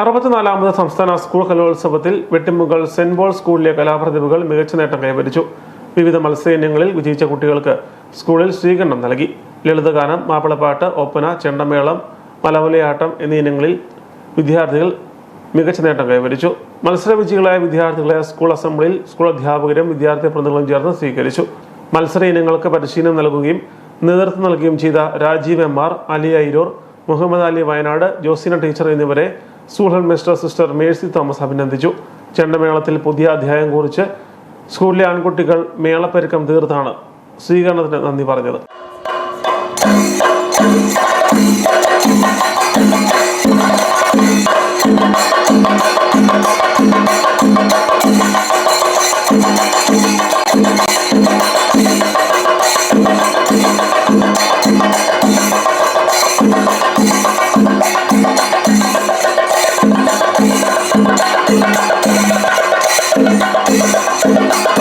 അറുപത്തിനാലാമത് സംസ്ഥാന സ്കൂൾ കലോത്സവത്തിൽ Vettimukal saint Paul സ്കൂളിലെ കലാപ്രതിഭകൾ മികച്ച നേട്ടം കൈവരിച്ചു. വിവിധ മത്സര ഇനങ്ങളിൽ വിജയിച്ച കുട്ടികൾക്ക് സ്കൂളിൽ സ്വീകരണം നൽകി. ലളിതഗാനം മാപ്പിളപ്പാട്ട് ഒപ്പന ചെണ്ടമേളം മലവലയാട്ടം എന്നീ ഇനങ്ങളിൽ വിദ്യാർത്ഥികൾ മികച്ച നേട്ടം കൈവരിച്ചു. മത്സര വിജയികളായ വിദ്യാർത്ഥികളെ സ്കൂൾ അസംബ്ലിയിൽ സ്കൂൾ അധ്യാപകരും വിദ്യാർത്ഥി പ്രതിനിധികളും ചേർന്ന് സ്വീകരിച്ചു. മത്സര ഇനങ്ങൾക്ക് പരിശീലനം നൽകുകയും നേതൃത്വം നൽകുകയും ചെയ്ത Rajeev M R Ali Airoor Muhammad Ali Wayanad Josina teacher എന്നിവരെ school head mister sister Mercy Thomas അഭിനന്ദിച്ചു. ചെണ്ടമേളത്തിൽ പുതിയ അധ്യായം കുറിച്ച് സ്കൂളിലെ ആൺകുട്ടികൾ മേളപ്പെരുക്കം തീർത്താണ്. സ്വീകരണത്തിന് നന്ദി പറഞ്ഞത്. Thank you.